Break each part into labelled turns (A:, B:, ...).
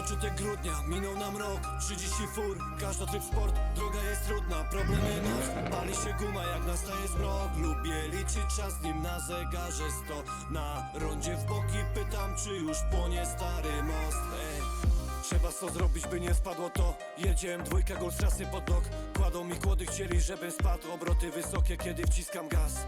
A: Początek grudnia, minął nam rok 30 fur, każda tryb sport Droga jest trudna, problemy noc. Pali się guma jak nastaje zmrok Lubię liczyć czas nim na zegarze sto. Na rondzie w boki pytam czy już płonie stary most. Ej. Trzeba co zrobić, by nie spadło to. Jedziemy dwójka gol strasny pod nok Kładą mi kłody, chcieli, żebym spadł. Obroty wysokie, kiedy wciskam gaz.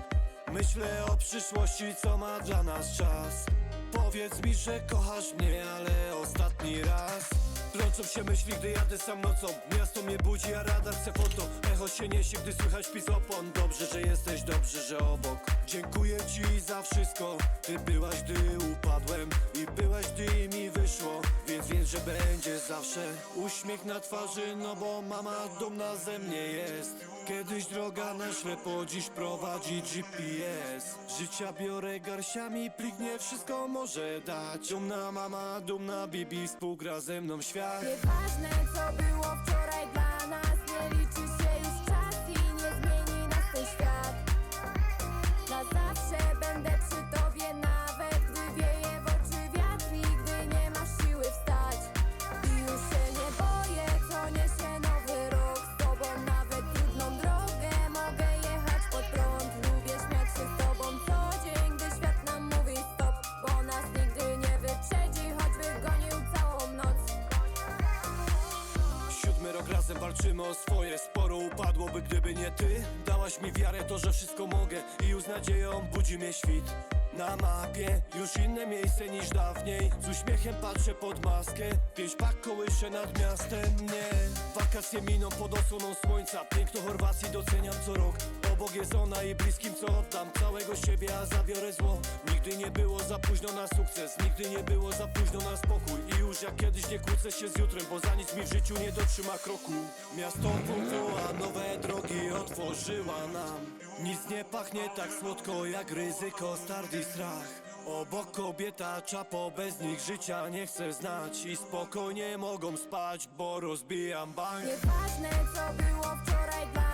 A: Myślę o przyszłości, co ma dla nas czas Powiedz mi, że kochasz mnie, ale ostatni raz. Plączą się myśli, gdy jadę sam nocą Miasto mnie budzi, a radar chce foto. Echo się niesie, gdy słychać pis opon. Dobrze, że jesteś, dobrze, że obok. Dziękuję ci za wszystko. Ty byłaś, gdy upadłem I byłaś, gdy że będzie zawsze Uśmiech na twarzy, no bo mama dumna ze mnie jest. Kiedyś droga na ślepo, dziś prowadzi GPS Życia biorę garściami, plik nie wszystko może dać. Dumna mama, dumna bibi, współgra ze mną świat.
B: Nieważne co było wczoraj
A: walczymy o swoje Sporo upadłoby gdyby nie ty. Dałaś mi wiarę to, że wszystko mogę I już z nadzieją budzi mnie świt. Na mapie już inne miejsce niż dawniej. Z uśmiechem patrzę pod maskę Pięć pak kołysze nad miastem. Nie, wakacje miną pod osłoną słońca. Piękno Chorwacji doceniam co rok. Obok jest ona i bliskim co oddam. Całego siebie, a zabiorę zło. Nigdy nie było za późno na sukces Nigdy nie było za późno na spokój już jak kiedyś nie kłócę się z jutrem Bo za nic mi w życiu nie dotrzyma kroku. Miasto woła, nowe drogi otworzyła nam. Nic nie pachnie tak słodko jak ryzyko, start strach. Obok kobieta czapo, bez nich życia nie chcę znać. I spokojnie mogą spać, bo rozbijam bank.
B: Nieważne co było wczoraj dla